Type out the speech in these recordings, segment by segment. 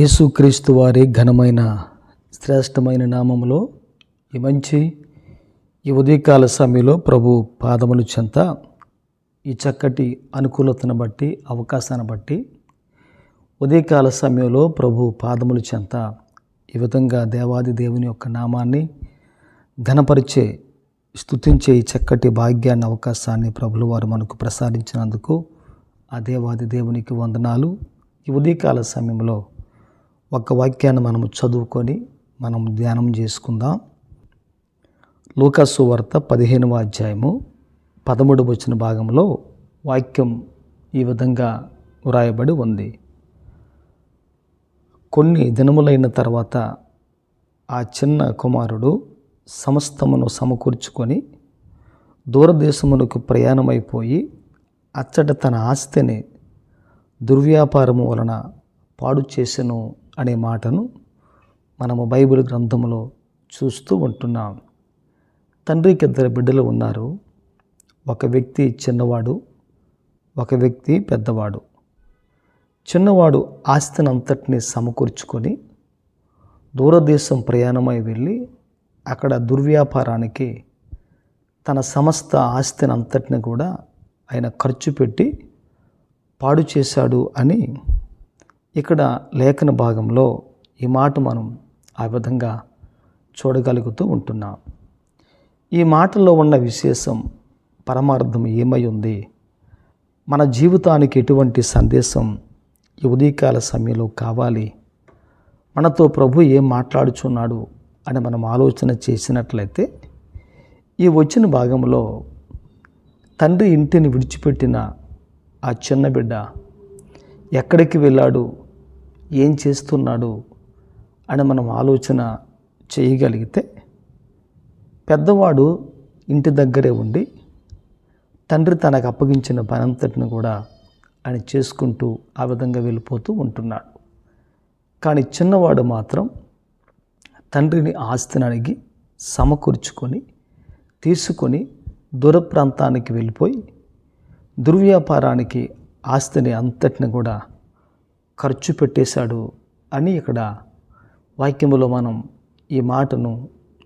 యేసుక్రీస్తు వారి ఘనమైన శ్రేష్టమైన నామములో ఈ మంచి ఈ ఉదయకాల సమయంలో ప్రభు పాదములు చెంత ఈ చక్కటి అనుకూలతను బట్టి అవకాశాన్ని బట్టి ఉదయకాల సమయంలో ప్రభు పాదములు చెంత ఈ విధంగా దేవాది దేవుని యొక్క నామాన్ని ఘనపరిచే స్తుతించే ఈ చక్కటి భాగ్యాన్ని అవకాశాన్ని ప్రభులు వారు మనకు ప్రసాదించినందుకు ఆ దేవాది దేవునికి వందనాలు. ఈ ఉదయకాల సమయంలో ఒక వాక్యాన్ని మనము చదువుకొని మనం ధ్యానం చేసుకుందాం. లూకాసు వార్త పదిహేనవ అధ్యాయము పదమూడు వచ్చిన భాగంలో వాక్యం ఈ విధంగా వ్రాయబడి ఉంది. కొన్ని దినములైన తర్వాత ఆ చిన్న కుమారుడు సమస్తమును సమకూర్చుకొని దూరదేశమునకు ప్రయాణమైపోయి అచ్చట తన ఆస్తిని దుర్వ్యాపారము వలన పాడు చేసెను అనే మాటను మనము బైబిల్ గ్రంథంలో చూస్తూ ఉంటున్నాం. తండ్రికి ఇద్దరు బిడ్డలు ఉన్నారు. ఒక వ్యక్తి చిన్నవాడు ఒక వ్యక్తి పెద్దవాడు. చిన్నవాడు ఆస్తిని అంతటిని సమకూర్చుకొని దూరదేశం ప్రయాణమై వెళ్ళి అక్కడ దుర్వ్యాపారానికి తన సమస్త ఆస్తిని అంతటిని కూడా ఆయన ఖర్చు పెట్టి పాడు చేశాడు అని ఇక్కడ లేఖన భాగంలో ఈ మాట మనం ఆ విధంగా చూడగలుగుతూ ఉంటున్నాం. ఈ మాటలో ఉన్న విశేషం పరమార్థం ఏమై ఉంది? మన జీవితానికి ఎటువంటి సందేశం ఈ ఉదయకాల సమయంలో కావాలి? మనతో ప్రభు ఏం మాట్లాడుచున్నాడు అని మనం ఆలోచన చేసినట్లయితే ఈ వచ్చిన భాగంలో తండ్రి ఇంటిని విడిచిపెట్టిన ఆ చిన్న బిడ్డ ఎక్కడికి వెళ్ళాడు? ఏం చేస్తున్నాడు అని మనం ఆలోచన చేయగలిగితే పెద్దవాడు ఇంటి దగ్గరే ఉండి తండ్రి తనకు అప్పగించిన పనంతటిని కూడా ఆయన చేసుకుంటూ ఆ విధంగా వెళ్ళిపోతూ ఉంటున్నాడు. కానీ చిన్నవాడు మాత్రం తండ్రిని ఆస్తిని అడిగి సమకూర్చుకొని తీసుకొని దూర ప్రాంతానికి వెళ్ళిపోయి దుర్వ్యాపారానికి ఆస్తిని అంతటిని కూడా ఖర్చు పెట్టేశాడు అని ఇక్కడ వాక్యములో మనం ఈ మాటను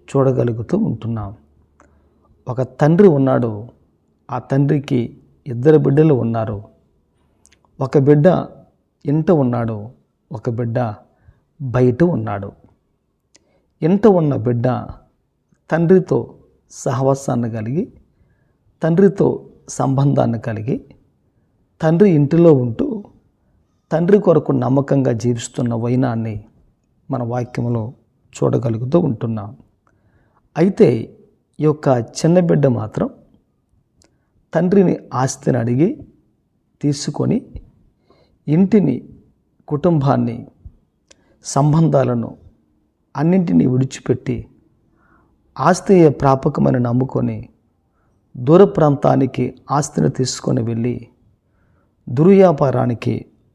చూడగలుగుతూ ఉంటున్నాం. ఒక తండ్రి ఉన్నాడు. ఆ తండ్రికి ఇద్దరు బిడ్డలు ఉన్నారు. ఒక బిడ్డ ఇంట ఉన్నాడు. ఒక బిడ్డ బయట ఉన్నాడు. ఇంట ఉన్న బిడ్డ తండ్రితో సహవాసాన్ని కలిగి తండ్రితో సంబంధాన్ని కలిగి తండ్రి ఇంటిలో ఉంటూ తండ్రి కొరకు నమ్మకంగా జీవిస్తున్న వైనాన్ని మన వాక్యంలో చూడగలుగుతూ ఉంటున్నాం. అయితే ఈ యొక్క చిన్న బిడ్డ మాత్రం తండ్రిని ఆస్తిని అడిగి తీసుకొని ఇంటిని కుటుంబాన్ని సంబంధాలను అన్నింటినీ విడిచిపెట్టి ఆస్తి ప్రాపకమని నమ్ముకొని దూర ప్రాంతానికి ఆస్తిని తీసుకొని వెళ్ళి దుర్వ్యాపారానికి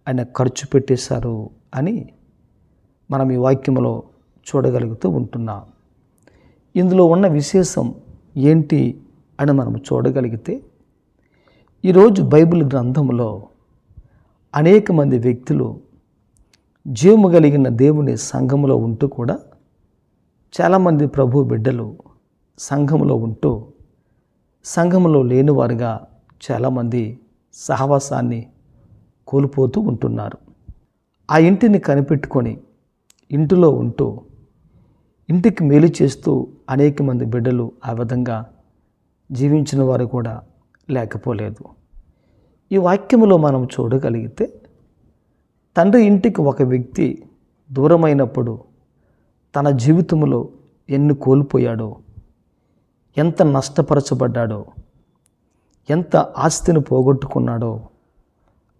ఆయన ఖర్చు పెట్టేశారు అని మనం ఈ వాక్యంలో చూడగలుగుతూ ఉంటున్నాం. ఇందులో ఉన్న విశేషం ఏంటి అని మనం చూడగలిగితే ఈరోజు బైబిల్ గ్రంథంలో అనేక మంది వ్యక్తులు జీవము కలిగిన దేవుని సంఘములో ఉంటూ కూడా చాలామంది ప్రభు బిడ్డలు సంఘములో ఉంటూ సంఘములో లేనివారుగా చాలామంది సహవాసాన్ని కోల్పోతూ ఉంటున్నారు. ఆ ఇంటిని కనిపెట్టుకొని ఇంటిలో ఉంటూ ఇంటికి మేలు చేస్తూ అనేక మంది బిడ్డలు ఆ విధంగా జీవించిన వారు కూడా లేకపోలేదు. ఈ వాక్యములో మనం చూడగలిగితే తండ్రి ఇంటికి ఒక వ్యక్తి దూరమైనప్పుడు తన జీవితంలో ఎన్ని కోల్పోయాడో ఎంత నష్టపరచబడ్డాడో ఎంత ఆస్తిని పోగొట్టుకున్నాడో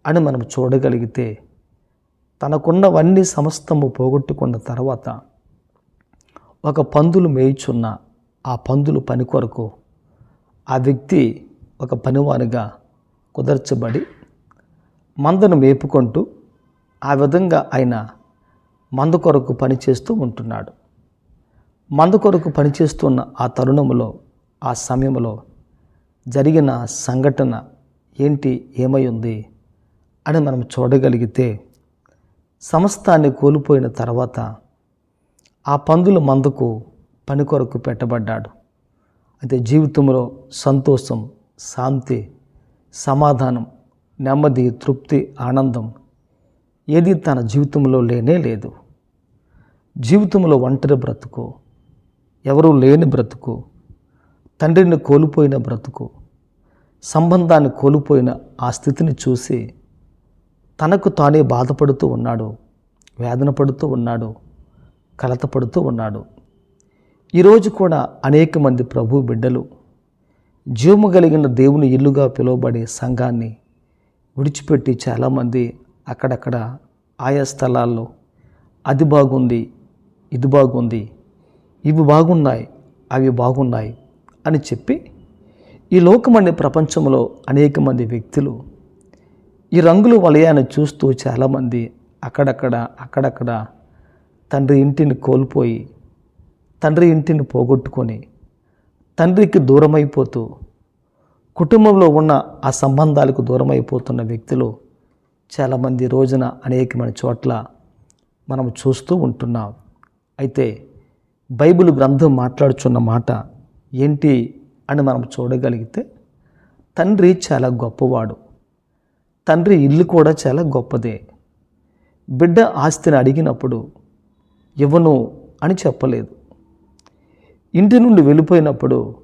అని మనం చూడగలిగితే తనకున్నవన్నీ సమస్తము పోగొట్టుకున్న తర్వాత ఒక పందులు మేయిచున్న ఆ పందులు పని కొరకు ఆ వ్యక్తి ఒక పనివానిగా కుదర్చబడి మందను మేపుకుంటూ ఆ విధంగా ఆయన మంద కొరకు పనిచేస్తూ ఉంటున్నాడు. మంద కొరకు పనిచేస్తున్న ఆ తరుణంలో ఆ సమయంలో జరిగిన సంఘటన ఏంటి? ఏమై ఉంది? అని మనం చూడగలిగితే సమస్తాన్ని కోల్పోయిన తర్వాత ఆ పందుల మందుకు పని కొరకు పెట్టబడ్డాడు. అయితే జీవితంలో సంతోషం శాంతి సమాధానం నెమ్మది తృప్తి ఆనందం ఏది తన జీవితంలో లేనే లేదు. జీవితంలో ఒంటరి బ్రతుకు ఎవరూ లేని బ్రతుకు తండ్రిని కోల్పోయిన బ్రతుకు సంబంధాన్ని కోల్పోయిన ఆ స్థితిని చూసి తనకు తానే బాధపడుతూ ఉన్నాడు వేదన పడుతూ ఉన్నాడు కలత పడుతూ ఉన్నాడు ఈరోజు కూడా అనేక మంది ప్రభు బిడ్డలు జీవము కలిగిన దేవుని ఇల్లుగా పిలువబడే సంఘాన్ని విడిచిపెట్టి చాలామంది అక్కడక్కడ ఆయా స్థలాల్లో అది బాగుంది ఇది బాగుంది ఇవి బాగున్నాయి అవి బాగున్నాయి అని చెప్పి ఈ లోకమనే ప్రపంచంలో అనేక మంది వ్యక్తులు ఈ రంగుల వలయాన్ని చూస్తూ చాలామంది అక్కడక్కడ అక్కడక్కడ తండ్రి ఇంటిని కోల్పోయి తండ్రి ఇంటిని పోగొట్టుకొని తండ్రికి దూరమైపోతూ కుటుంబంలో ఉన్న ఆ సంబంధాలకు దూరమైపోతున్న వ్యక్తులు చాలామంది రోజున అనేకమైన చోట్ల మనం చూస్తూ ఉంటున్నాం. అయితే బైబిల్ గ్రంథం మాట్లాడుచున్న మాట ఏంటి అని మనం చూడగలిగితే తండ్రి చాలా గొప్పవాడు. తండ్రి ఇల్లు కూడా చాలా గొప్పదే. బిడ్డ ఆస్తిని అడిగినప్పుడు ఇవ్వను అని చెప్పలేదు. ఇంటి నుండి వెళ్ళిపోయినప్పుడు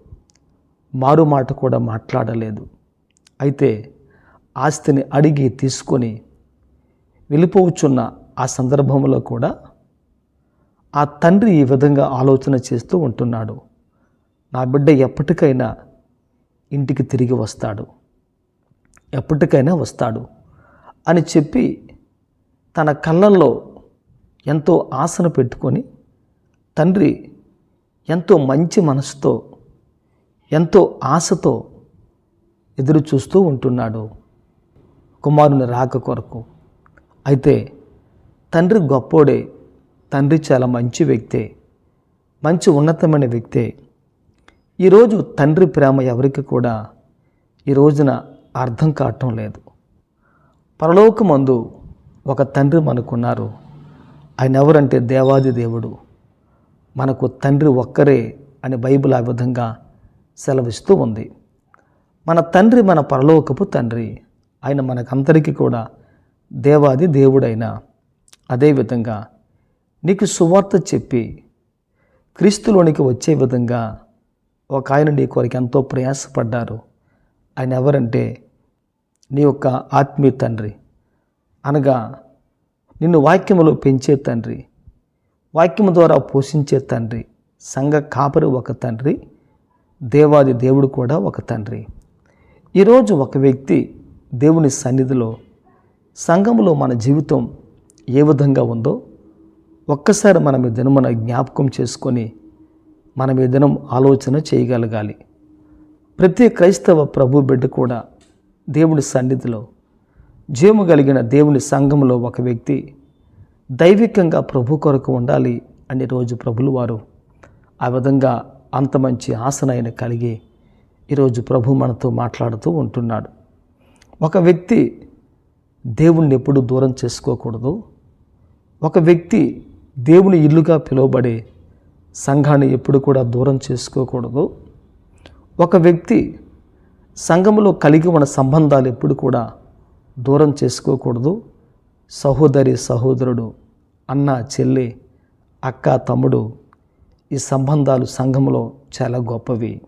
మారు మాట కూడా మాట్లాడలేదు. అయితే ఆస్తిని అడిగి తీసుకొని వెళ్ళిపోవచ్చున్న ఆ సందర్భంలో కూడా ఆ తండ్రి ఈ విధంగా ఆలోచన చేస్తూ ఉంటున్నాడు. నా బిడ్డ ఎప్పటికైనా ఇంటికి తిరిగి వస్తాడు. ఎప్పటికైనా వస్తాడు అని చెప్పి తన కళ్ళల్లో ఎంతో ఆశను పెట్టుకొని తండ్రి ఎంతో మంచి మనసుతో ఎంతో ఆశతో ఎదురు చూస్తూ ఉంటున్నాడు కుమారుని రాక కొరకు. అయితే తండ్రి గొప్పోడే తండ్రి చాలా మంచి వ్యక్తే మంచి ఉన్నతమైన వ్యక్తే. ఈరోజు తండ్రి ప్రేమ ఎవరికి కూడా ఈ రోజున అర్థం కావటం లేదు. పరలోకమందు ఒక తండ్రి మనకున్నారు. ఆయన ఎవరంటే దేవాది దేవుడు. మనకు తండ్రి ఒక్కరే అని బైబిల్ ఆ విధంగా సెలవిస్తూ ఉంది. మన తండ్రి మన పరలోకపు తండ్రి. ఆయన మనకందరికీ కూడా దేవాది దేవుడైన. అదేవిధంగా నీకు సువార్త చెప్పి క్రీస్తులోనికి వచ్చే విధంగా ఒక ఆయన నీ కొరకు ఎంతో ప్రయాసపడ్డారు. ఆయన ఎవరంటే నీ యొక్క ఆత్మీయ తండ్రి. అనగా నిన్ను వాక్యములో పెంచే తండ్రి వాక్యము ద్వారా పోషించే తండ్రి సంఘ కాపరి ఒక తండ్రి దేవాది దేవుడు కూడా ఒక తండ్రి. ఈరోజు ఒక వ్యక్తి దేవుని సన్నిధిలో సంఘములో మన జీవితం ఏ విధంగా ఉందో ఒక్కసారి మనం ఈ దినమున జ్ఞాపకం చేసుకొని మనం ఈ దినం ఆలోచన చేయగలగాలి. ప్రతి క్రైస్తవ ప్రభు బిడ్డ కూడా దేవుని సన్నిధిలో జీవము కలిగిన దేవుని సంఘంలో ఒక వ్యక్తి దైవికంగా ప్రభు కొరకు ఉండాలి అని రోజు ప్రభులు వారు ఆ విధంగా అంత మంచి ఆసనైన కలిగి ఈరోజు ప్రభు మనతో మాట్లాడుతూ ఉంటున్నాడు. ఒక వ్యక్తి దేవుణ్ణి ఎప్పుడు దూరం చేసుకోకూడదు. ఒక వ్యక్తి దేవుని ఇల్లుగా పిలువబడే సంఘాన్ని ఎప్పుడు కూడా దూరం చేసుకోకూడదు. ఒక వ్యక్తి సంఘములో కలిగి ఉన్న సంబంధాలు ఎప్పుడు కూడా దూరం చేసుకోకూడదు. సహోదరి సహోదరుడు అన్న చెల్లి అక్క తమ్ముడు ఈ సంబంధాలు సంఘంలో చాలా గొప్పవి.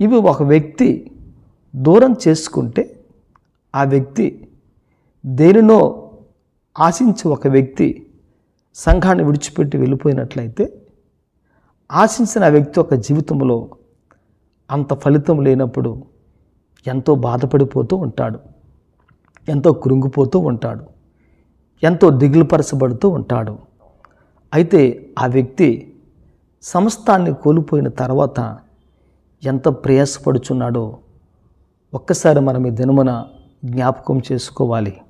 ఇవి ఒక వ్యక్తి దూరం చేసుకుంటే ఆ వ్యక్తి దేనినో ఆశించి ఒక వ్యక్తి సంఘాన్ని విడిచిపెట్టి వెళ్ళిపోయినట్లయితే ఆశించిన ఆ వ్యక్తి యొక్క జీవితంలో అంత ఫలితం లేనప్పుడు ఎంతో బాధపడిపోతూ ఉంటాడు. ఎంతో కృంగిపోతూ ఉంటాడు. ఎంతో దిగులుపరచబడుతూ ఉంటాడు. అయితే ఆ వ్యక్తి సమస్తాన్ని కోల్పోయిన తర్వాత ఎంత ప్రయాసపడుచున్నాడో ఒక్కసారి మనం ఈ దినమున జ్ఞాపకం చేసుకోవాలి.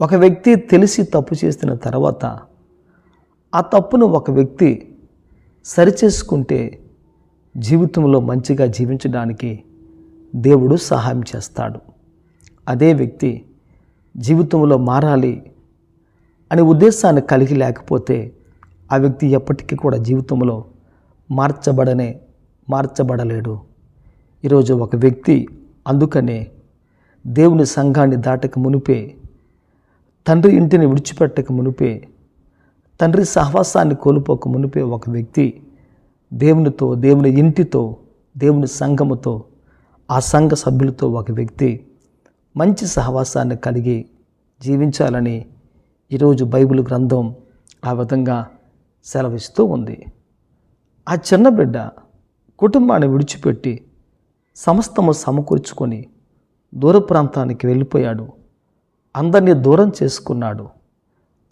ఒక వ్యక్తి తెలిసి తప్పు చేసిన తర్వాత ఆ తప్పును ఒక వ్యక్తి సరిచేసుకుంటే జీవితంలో మంచిగా జీవించడానికి దేవుడు సహాయం చేస్తాడు. అదే వ్యక్తి జీవితంలో మారాలి అనే ఉద్దేశాన్ని కలిగి లేకపోతే ఆ వ్యక్తి ఎప్పటికీ కూడా జీవితంలో మార్చబడనే మార్చబడలేడు. ఈరోజు ఒక వ్యక్తి అందుకనే దేవుని సంఘాన్ని దాటక మునిపే తండ్రి ఇంటిని విడిచిపెట్టక మునిపే తండ్రి సహవాసాన్ని కోల్పోక మునిపే ఒక వ్యక్తి దేవునితో దేవుని ఇంటితో దేవుని సంఘముతో ఆ సంఘ సభ్యులతో ఒక వ్యక్తి మంచి సహవాసాన్ని కలిగి జీవించాలని ఈరోజు బైబిల్ గ్రంథం ఆ విధంగా సెలవిస్తూ ఉంది. ఆ చిన్న బిడ్డ కుటుంబాన్ని విడిచిపెట్టి సమస్తము సమకూర్చుకొని దూర ప్రాంతానికి వెళ్ళిపోయాడు. అందరినీ దూరం చేసుకున్నాడు.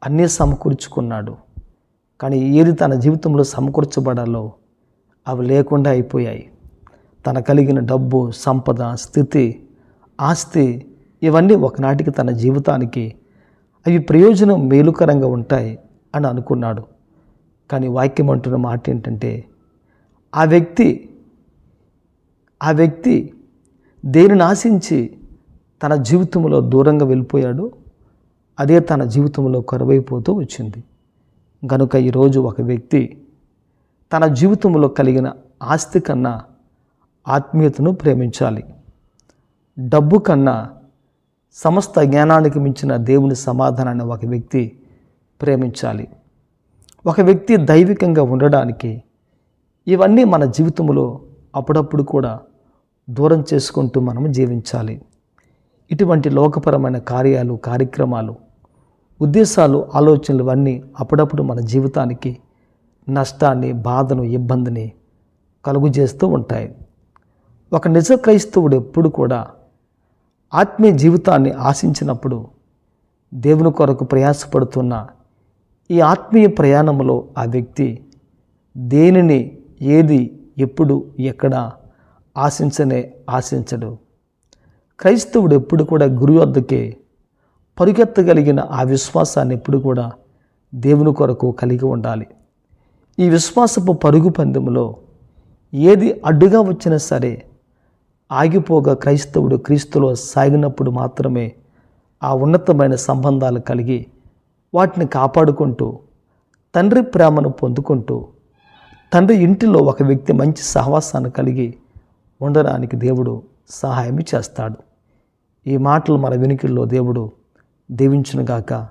అన్నీ సమకూర్చుకున్నాడు. కానీ ఏది తన జీవితంలో సమకూర్చబడాలో అవి లేకుండా అయిపోయాయి. తన కలిగిన డబ్బు సంపద స్థితి ఆస్తి ఇవన్నీ ఒకనాటికి తన జీవితానికి అవి ప్రయోజనం మేలుకరంగా ఉంటాయి అని అనుకున్నాడు. కానీ వాక్యం అంటున్న మాట ఏంటంటే ఆ వ్యక్తి ఆ వ్యక్తి దేనిని ఆశించి తన జీవితంలో దూరంగా వెళ్ళిపోయాడు అదే తన జీవితంలో కరువైపోతూ వచ్చింది. గనుక ఈరోజు ఒక వ్యక్తి తన జీవితంలో కలిగిన ఆస్తి కన్నా ఆత్మీయతను ప్రేమించాలి. డబ్బు కన్నా సమస్త జ్ఞానానికి మించిన దేవుని సమాధానాన్ని ఒక వ్యక్తి ప్రేమించాలి. ఒక వ్యక్తి దైవికంగా ఉండడానికి ఇవన్నీ మన జీవితంలో అప్పుడప్పుడు కూడా దూరం చేసుకుంటూ మనం జీవించాలి. ఇటువంటి లోకపరమైన కార్యాలు కార్యక్రమాలు ఉద్దేశాలు ఆలోచనలు అన్నీ అప్పుడప్పుడు మన జీవితానికి నష్టాన్ని బాధను ఇబ్బందిని కలుగు చేస్తూ ఉంటాయి. ఒక నిజ క్రైస్తవుడు ఎప్పుడు కూడా ఆత్మీయ జీవితాన్ని ఆశించినప్పుడు దేవుని కొరకు ప్రయాసపడుతున్న ఈ ఆత్మీయ ప్రయాణంలో ఆ వ్యక్తి దేనిని ఏది ఎప్పుడు ఎక్కడ ఆశించనే ఆశించడు. క్రైస్తవుడు ఎప్పుడు కూడా గురువు వద్దకే పరుగెత్తగలిగిన ఆ విశ్వాసాన్ని ఎప్పుడు కూడా దేవుని కొరకు కలిగి ఉండాలి. ఈ విశ్వాసపు పరుగు పందెంలో ఏది అడ్డుగా వచ్చినా సరే ఆగిపోగా క్రైస్తవుడు క్రీస్తులో సాగినప్పుడు మాత్రమే ఆ ఉన్నతమైన సంబంధాలు కలిగి వాటిని కాపాడుకుంటూ తండ్రి ప్రేమను పొందుకుంటూ తండ్రి ఇంటిలో ఒక వ్యక్తి మంచి సహవాసాన్ని కలిగి ఉండడానికి దేవుడు సహాయం చేస్తాడు. ఈ మాటలు మన వెనుకల్లో దేవుడు దీవించునుగాక.